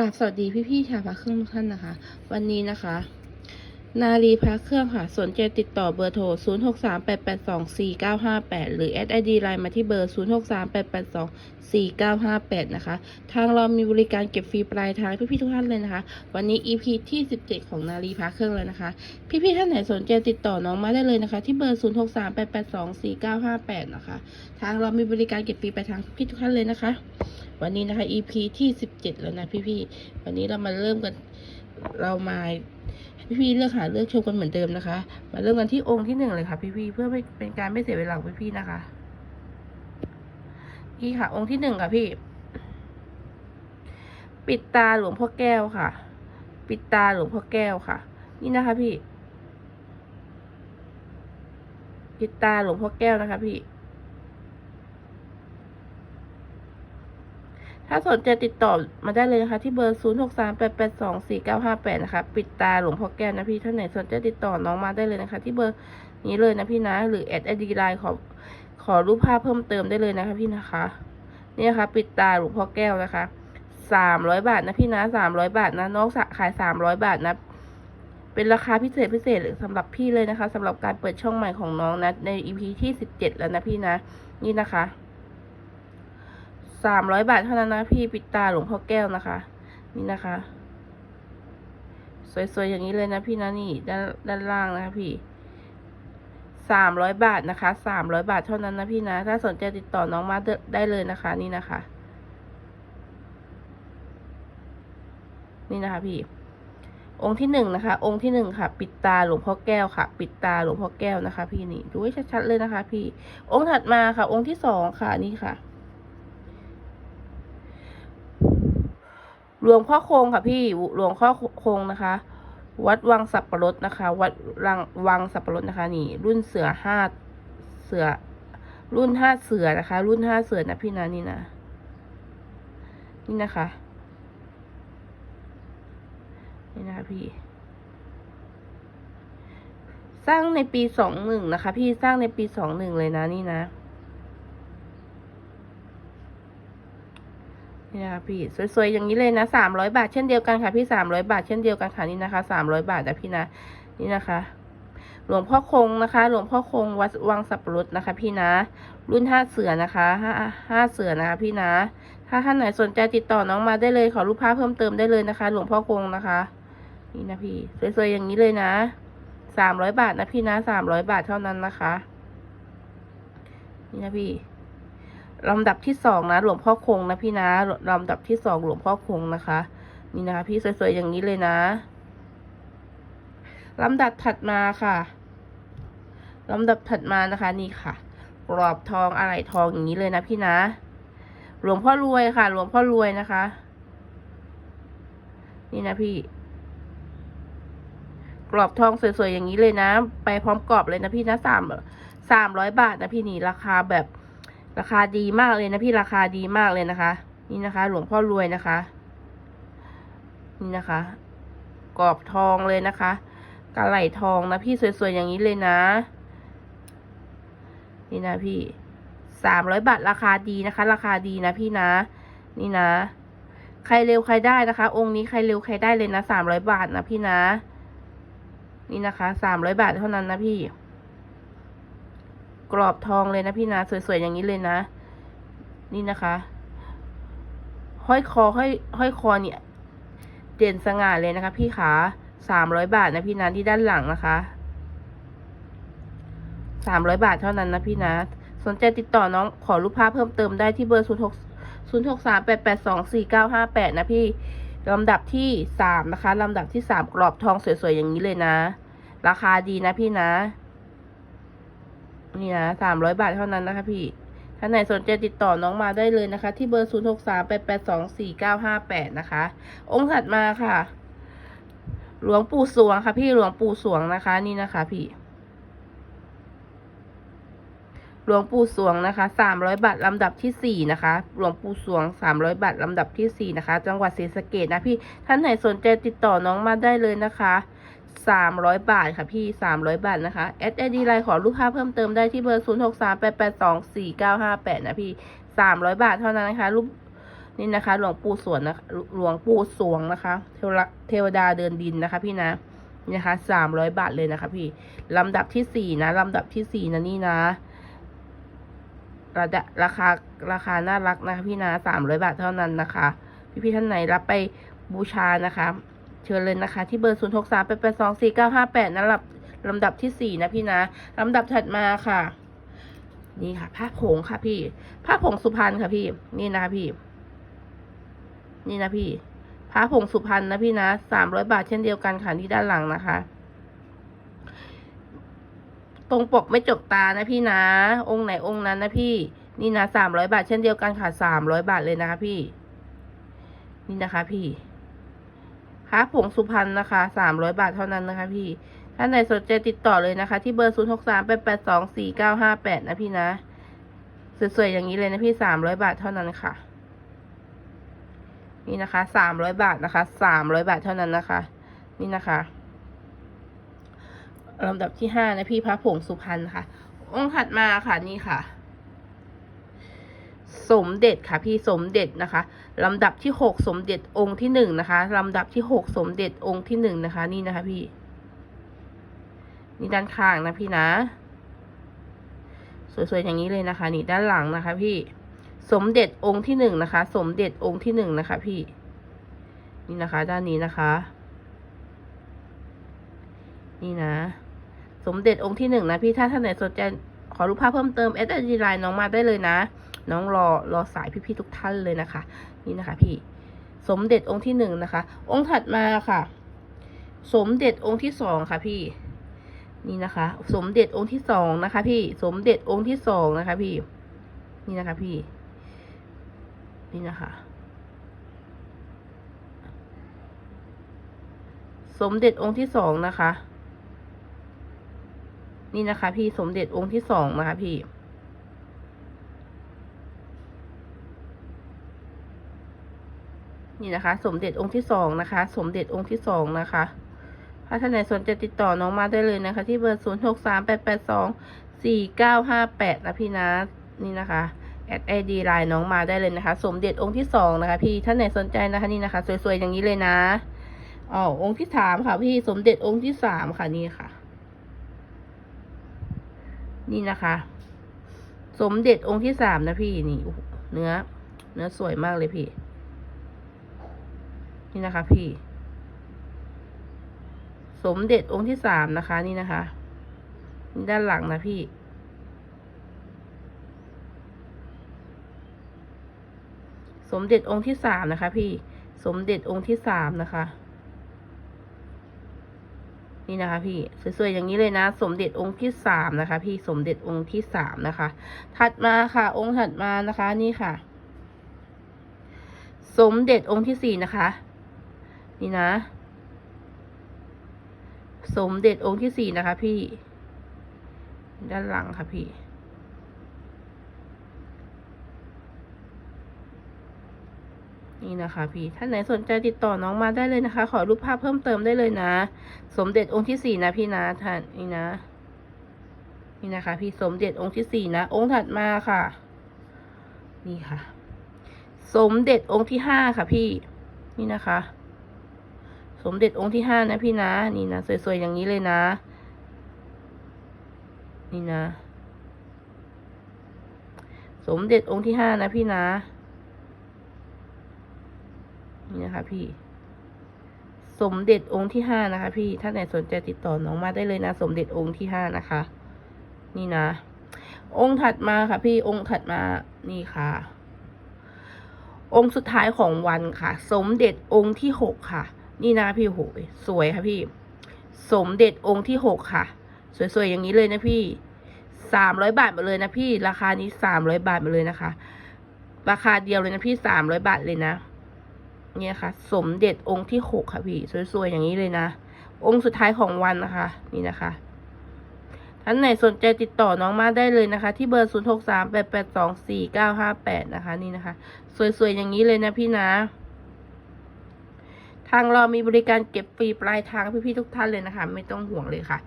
ราบสวัสดีพี่ๆชาวพระเครื่องทุกท่านนะคะ วันนี้นะคะ นารีพระเครื่องค่ะ สนใจติดต่อเบอร์โทร 0638824958 หรือแอดไอดีไลน์มาที่เบอร์ 0638824958 นะคะ ทางเรามีบริการเก็บฟรีปลายทางพี่ๆทุกท่านเลยนะคะ วันนี้ EP ที่ 17 ของนารีพระเครื่องเลยนะคะ พี่ๆท่านไหนสนใจติดต่อน้องมาได้เลยนะคะ ที่เบอร์ 0638824958 นะคะ ทางเรามีบริการเก็บฟรีปลายทางพี่ทุกท่านเลยนะคะ วันนี้นะคะ EP ที่17แล้วนะพี่ๆวันนี้เรามาเริ่มกัน เรามาพี่ๆเลือกหาเลือกชมกันเหมือนเดิมนะคะ มาเริ่มกันที่องค์ที่หนึ่งเลยค่ะ พี่ๆเพื่อไม่เป็นการไม่เสียเวลาพี่ๆนะคะนี่ค่ะ องค์ที่หนึ่งค่ะพี่ ปิดตาหลวงพ่อแก้วค่ะ ปิดตาหลวงพ่อแก้วค่ะ นี่นะคะพี่ ปิดตาหลวงพ่อแก้วนะคะพี่ ถ้าสนใจติดต่อมาได้เลยนะคะ ที่เบอร์ 0 6 3 8 8 2 4 9 5 8 นะคะ ปิดตาหลวงพ่อแก้วนะพี่ท่านไหนสนใจติดต่อน้องมาได้เลยนะคะ ที่เบอร์นี้เลยนะพี่นะ หรือแอดไอดีไลน์ขอขอรูปภาพเพิ่มเติมได้เลยนะคะพี่นะคะ นี่นะคะ ปิดตาหลวงพ่อแก้วนะคะสามร้อยบาทนะพี่นะสามร้อยบาทนะน้องขายสามร้อยบาทนะ เป็นราคาพิเศษพิเศษสำหรับพี่เลยนะคะสำหรับการเปิดช่องใหม่ของน้องนะใน EP ที่สิบเจ็ดแล้วนะพี่นะ นี่นะคะ สามร้อยบาทเท่านั้นนะพี่ปิดตาหลวงพ่อแก้วนะคะ นี่นะคะ สวยๆอย่างนี้เลยนะพี่นะนี่ด้านด้านล่างนะคะพี่สามร้อยบาทนะคะสามร้อยบาทเท่านั้นนะพี่นะ ถ้าสนใจติดต่อน้องมาได้เลยนะคะ นี่นะคะ นี่นะคะพี่ องค์ที่หนึ่งนะคะ องค์ที่หนึ่งค่ะ ปิดตาหลวงพ่อแก้วค่ะ ปิดตาหลวงพ่อแก้วนะคะ พี่นี่ดูให้ชัดๆเลยนะคะ พี่ องค์ถัดมาค่ะ องค์ที่สองค่ะนี่ค่ะ หลวงพ่อคงค่ะพี่หลวงพ่อคงนะคะ วัดวังสับปะรดนะคะ วัดรังวังสับปะรดนะคะ นี่ รุ่นเสือห้าเสือ รุ่นห้าเสือนะคะ รุ่นห้าเสือนะพี่นะนี่นะนี่นะคะ นี่นะคะพี่ สร้างในปีสองหนึ่งนะคะ พี่สร้างในปีสองหนึ่งเลยนะนี่นะ นี่นะคะพี่สวยๆอย่างนี้เลยนะสามร้อยบาทเช่นเดียวกันค่ะพี่สามร้อยบาทเช่นเดียวกันค่ะนี่นะคะสามร้อยบาทนะพี่นะนี่นะคะ หลวงพ่อคงนะคะ หลวงพ่อคงวัดวังสับปะรดนะคะ พี่นะ รุ่นห้าเสือนะคะห้าห้าเสือนะคะ พี่นะ ถ้าท่านไหนสนใจติดต่อน้องมาได้เลยขอรูปภาพเพิ่มเติมได้เลยนะคะ หลวงพ่อคงนะคะ นี่นะพี่สวยๆอย่างนี้เลยนะสามร้อยบาทนะพี่นะสามร้อยบาทเท่านั้นนะคะ นี่นะพี่ ลำดับที่สองนะ หลวงพ่อคงนะพี่นะลำดับที่สองหลวงพ่อคงนะคะ นี่นะคะ พี่สวยๆอย่างนี้เลยนะลำดับถัดมาค่ะลำดับถัดมานะคะ นี่ค่ะ กรอบทองอะไหล่ทองอย่างนี้เลยนะพี่นะ หลวงพ่อรวยค่ะ หลวงพ่อรวยนะคะ นี่นะพี่ กรอบทองสวยๆอย่างนี้เลยนะ ไปพร้อมกรอบเลยนะพี่นะสามสามร้อยบาทนะพี่นี่ราคาแบบ ราคาดีมากเลยนะพี่ราคาดีมากเลยนะคะ นี่นะคะ หลวงพ่อรวยนะคะ นี่นะคะ กรอบทองเลยนะคะกระไหลทองนะพี่สวยๆอย่างนี้เลยนะ นี่นะพี่สามร้อยบาทราคาดีนะคะ ราคาดีนะพี่นะ นี่นะ ใครเร็วใครได้นะคะ องค์นี้ใครเร็วใครได้เลยนะสามร้อยบาทนะพี่นะ นี่นะคะสามร้อยบาทเท่านั้นนะพี่ กรอบทองเลยนะพี่นะสวยๆอย่างนี้เลยนะ นี่นะคะ ห้อยคอห้อยห้อยคอเนี่ยเด่นสง่าเลยนะคะ พี่ขาสามร้อยบาทนะพี่นะที่ด้านหลังนะคะสามร้อยบาทเท่านั้นนะพี่นะสนใจติดต่อน้องขอรูปภาพเพิ่มเติมได้ที่เบอร์ศูนย์หกศูนย์หกสามแปดแปดสองสี่เก้าห้าแปดนะพี่ลำดับที่สามนะคะลำดับที่สามกรอบทองสวยๆอย่างนี้เลยนะ ราคาดีนะพี่นะ นี่นะสามร้อยบาทเท่านั้นนะคะพี่ท่านไหนสนใจติดต่อน้องมาได้เลยนะคะ ที่เบอร์ศูนย์หกสามแปดแปดสองสี่เก้าห้าแปดนะคะ องค์ถัดมาค่ะ หลวงปู่สวงค่ะ พี่หลวงปู่สวงนะคะ นี่นะคะ พี่ หลวงปู่สวงนะคะสามร้อยบาทลำดับที่สี่นะคะ หลวงปู่สวงสามร้อยบาทลำดับที่สี่นะคะ จังหวัดศรีสะเกดนะพี่ ท่านไหนสนใจติดต่อน้องมาได้เลยนะคะ สามร้อยบาทค่ะพี่สามร้อยบาทนะคะแอดไอดีไลน์ขอรูปภาพเพิ่มเติมได้ที่เบอร์ศูนย์หกสามแปดแปดสองสี่เก้าห้าแปดนะพี่สามร้อยบาทเท่านั้นนะคะ รูปนี่นะคะ หลวงปู่สวนนะหลวงปู่สวงนะคะ เทวระเทวดาเดินดินนะคะ พี่นะนี่นะคะสามร้อยบาทเลยนะคะพี่ ลำดับที่สี่นะ ลำดับที่สี่นะนี่นะระดับราคาราคาน่ารักนะคะพี่นะสามร้อยบาทเท่านั้นนะคะ พี่พี่ท่านไหนรับไปบูชานะคะ เชิญเลยนะคะ ที่เบอร์ศูนย์หกสามแปดแปดสองสี่เก้าห้าแปดนะลำลำดับที่สี่นะพี่นะลำดับถัดมาค่ะ นี่ค่ะ ผ้าผงค่ะพี่ ผ้าผงสุพรรณค่ะพี่ นี่นะคะพี่ นี่นะพี่ ผ้าผงสุพรรณนะพี่นะสามร้อยบาทเช่นเดียวกันค่ะที่ด้านหลังนะคะ ตรงปกไม่จกตานะพี่นะ องค์ไหนองค์นั้นนะพี่ นี่นะสามร้อยบาทเช่นเดียวกันค่ะสามร้อยบาทเลยนะคะพี่ นี่นะคะพี่ ผ้าผงสุพรรณนะคะสามร้อยบาทเท่านั้นนะคะพี่ท่าไหนสนใจติดต่อเลยนะคะ ที่เบอร์ศูนย์หกสามแปดแปดสองสี่เก้าห้าแปดนะพี่นะ สวยๆอย่างนี้เลยนะพี่สามร้อยบาทเท่านั้นค่ะ นี่นะคะสามร้อยบาทนะคะสามร้อยบาทเท่านั้นนะคะ นี่นะคะลำดับที่ห้านะพี่พระผงสุพรรณค่ะ องค์ถัดมาค่ะนี่ค่ะ สมเด็จค่ะพี่สมเด็จนะคะลำดับที่หกสมเด็จองค์ที่หนึ่งนะคะลำดับที่หกสมเด็จองค์ที่หนึ่งนะคะ นี่นะคะพี่ นี่ด้านข้างนะพี่นะ สวยๆอย่างนี้เลยนะคะ นี่ด้านหลังนะคะ พี่ สมเด็จองค์ที่หนึ่งนะคะ สมเด็จองค์ที่หนึ่งนะคะ พี่ นี่นะคะ ด้านนี้นะคะ นี่นะ สมเด็จองค์ที่หนึ่งนะพี่ถ้าท่านไหนสนใจขอรูปภาพเพิ่มเติมเอสดีไลน์น้องมาได้เลยนะ น้องรอรอสายพี่ๆทุกท่านเลยนะคะ นี่นะคะ พี่ สมเด็จองค์ที่หนึ่งนะคะ องค์ถัดมาค่ะ สมเด็จองค์ที่สองค่ะพี่ นี่นะคะ สมเด็จองค์ที่สองนะคะ พี่ สมเด็จองค์ที่สองนะคะ พี่ นี่นะคะ พี่ นี่นะคะสมเด็จองค์ที่สองนะคะ นี่นะคะ พี่สมเด็จองค์ที่สองนะคะพี่ นี่นะคะ สมเด็จองค์ที่สองนะคะ สมเด็จองค์ที่สองนะคะถ้าท่านไหนสนใจติดต่อน้องมาได้เลยนะคะ ที่เบอร์ศูนย์หกสามแปดแปดสองสี่เก้าห้าแปดนะพี่นะนี่นะคะแอดไอดีไลน์น้องมาได้เลยนะคะ สมเด็จองค์ที่สองนะคะ พี่ท่านไหนสนใจนะคะนี่นะคะ สวยๆอย่างนี้เลยนะอ๋อองค์ที่สามค่ะพี่สมเด็จองค์ที่สามค่ะนี่ค่ะ นี่นะคะ สมเด็จองค์ที่สามนะพี่นี่เนื้อ เนื้อสวยมากเลยพี่ นี่นะคะ พี่ สมเด็จองค์ที่สามนะคะ นี่นะคะนี่ด้านหลังนะพี่ สมเด็จองค์ที่สามนะคะ พี่ สมเด็จองค์ที่สามนะคะ นี่นะคะ พี่สวยๆอย่างนี้เลยนะ สมเด็จองค์ที่สามนะคะ พี่สมเด็จองค์ที่สามนะคะ ถัดมาค่ะ องค์ถัดมานะคะ นี่ค่ะสมเด็จองค์ที่สี่นะคะ นี่นะ สมเด็จองค์ที่สี่นะคะ พี่ ด้านหลังค่ะพี่นี่นะคะพี่ท่านไหนสนใจติดต่อน้องมาได้เลยนะคะ ขอรูปภาพเพิ่มเติมได้เลยนะ สมเด็จองค์ที่สี่นะพี่นะท่านนี่นะ นี่นะคะ พี่สมเด็จองค์ที่สี่นะ องค์ถัดมาค่ะ นี่ค่ะ สมเด็จองค์ที่ห้าค่ะพี่ นี่นะคะ สมเด็จองค์ที่ห้านะพี่นะ นี่นะ สวยๆ อย่างนี้เลยนะ นี่นะ สมเด็จองค์ที่ห้านะพี่นะ นี่นะคะพี่ สมเด็จองค์ที่ห้านะคะ พี่ ถ้าไหนสนใจติดต่อน้องมาได้เลยนะ สมเด็จองค์ที่ห้านะคะ นี่นะ องค์ถัดมาค่ะ พี่ องค์ถัดมา นี่ค่ะองค์สุดท้ายของวันค่ะ สมเด็จองค์ที่หกค่ะ นี่นะพี่โหยสวยค่ะพี่ สมเด็จองค์ที่หกค่ะ สวยๆอย่างนี้เลยนะพี่สามร้อยบาทมดเลยนะพี่ ราคานี้สามร้อยบาทมดเลยนะคะ ราคาเดียวเลยนะพี่สามร้อยบาทเลยนะ เนี่ยค่ะ สมเด็จองค์ที่หกค่ะพี่ สวยๆอย่างนี้เลยนะ องค์สุดท้ายของวันนะคะ นี่นะคะท่านไหนสนใจติดต่อน้องมาได้เลยนะคะ ที่เบอร์ศูนย์หกสามแปดแปดสองสี่เก้าห้าแปดนะคะ นี่นะคะ สวยๆ อย่างนี้เลยนะพี่นะ ทางเรามีบริการเก็บฟรีปลายทางพี่ๆทุกท่านเลยนะคะ ไม่ต้องห่วงเลยค่ะ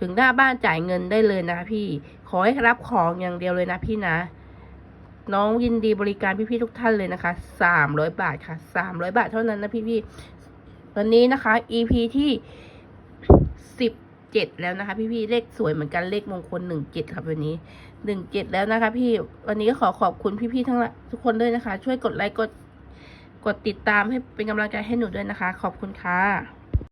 ถึงหน้าบ้านจ่ายเงินได้เลยนะคะพี่ ขอให้รับของอย่างเดียวเลยนะพี่นะ น้องยินดีบริการพี่ๆทุกท่านเลยนะคะสามร้อยบาทค่ะสามร้อยบาทเท่านั้นนะพี่ๆวันนี้นะคะ EP ที่สิบเจ็ดแล้วนะคะ พี่ๆเลขสวยเหมือนกันเลขมงคลหนึ่งเจ็ดครับวันนี้หนึ่งเจ็ดแล้วนะคะ พี่วันนี้ก็ขอขอบคุณพี่ๆทั้งหลายทุกคนด้วยนะคะ ช่วยกดไลค์กด กดติดตามให้เป็นกำลังใจให้หนูด้วยนะคะ ขอบคุณค่ะ